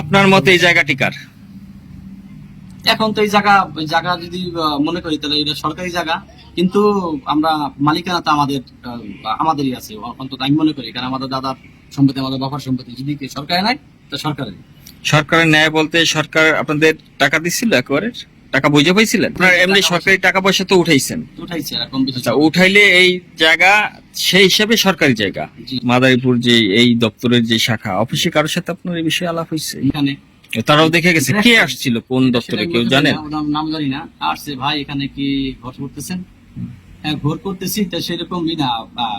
আপনার মতে এই জায়গাটি কার? এখন তো এই জায়গা জায়গা যদি মনে করি তাহলে এটা সরকারি জায়গা। কিন্তু আমরা মালিকানা তো আমাদের আমাদেরই আছে। অন্তত আমি মনে করি কারণ আমাদের দাদার সম্পত্তি আমাদের বাবার সম্পত্তি যদি কি সরকারে নাই তো সরকারের সরকারের ন্যায় বলতে সরকার আপনাদের টাকা দিছিল একবারে? টাকা বুঝে পাইছিলেন? আপনার এমনি সরকারি টাকা পয়সা তো উঠাইছেন। উঠাইছে এরকম বেশি আচ্ছা উঠাইলে এই জায়গা সেই হিসাবে সরকারি জায়গা। মাদারীপুর যে এই দপ্তরের যে শাখা অফিসে কারোর সাথে আপনার এই বিষয়ে আলাপ হয়েছে? তারাও দেখে গেছে। কে আসছিল? কোন দপ্তরে? কেউ জানেন? নাম জানি না। আসছে ভাই এখানে কি ঘর করতেছেন? হ্যাঁ ঘর করতেছি তো সেরকমই না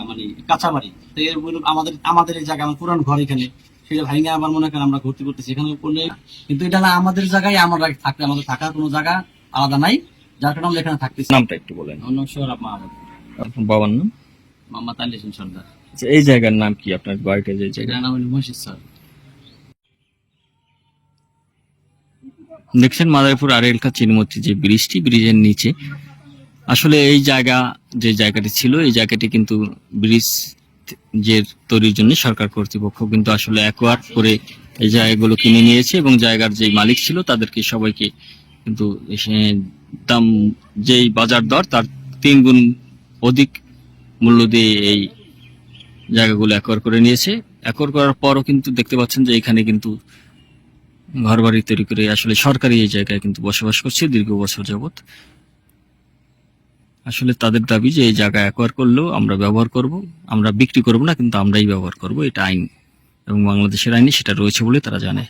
মানে কাঁচা বাড়ি আমাদের আমাদের এই জায়গা আমার পুরান ঘর এখানে। সেটা ভাইঙ্গা আমার মনে করেন আমরা ঘুরতে করতেছি এখানে করলে কিন্তু এটা না আমাদের জায়গায় আমরা থাকতে আমাদের থাকার কোনো জায়গা আলাদা নাই। যার কারণে আমরা এখানে থাকতেছি। নামটা একটু বলেন। অন্য মাহমুদ আপনার বাবার নাম? মোহাম্মদ আলী হোসেন সর্দার। আচ্ছা, এই জায়গার নাম কি আপনার বাড়িটা যে জায়গা? নাম হলো মহিষেশ্বর দেখছেন মাদারীপুর চিনমতি যে ব্রিজটি ব্রিজের নিচে। আসলে এই জায়গা যে জায়গাটি ছিল এই জায়গাটি কিন্তু ব্রিজ যে তৈরির জন্য সরকার কর্তৃপক্ষ কিন্তু আসলে অ্যাকোয়ার করে এই জায়গাগুলো কিনে নিয়েছে এবং জায়গার যে মালিক ছিল তাদেরকে সবাইকে কিন্তু দাম যেই বাজার দর তার তিন গুণ অধিক মূল্য দিয়ে এই জায়গাগুলো অ্যাকোয়ার করে নিয়েছে। অ্যাকোয়ার করার পরও কিন্তু দেখতে পাচ্ছেন যে এখানে কিন্তু ঘর বাড়ি তৈরি করে আসলে সরকারি এই জায়গায় কিন্তু বসবাস করছে দীর্ঘ বছর যাবত আসলে তাদের দাবি যে এই জায়গা অ্যাকোয়ার করলেও আমরা ব্যবহার করব, আমরা বিক্রি করব না, কিন্তু আমরাই ব্যবহার করব, এটা আইন এবং বাংলাদেশের আইনে সেটা রয়েছে বলে তারা জানে।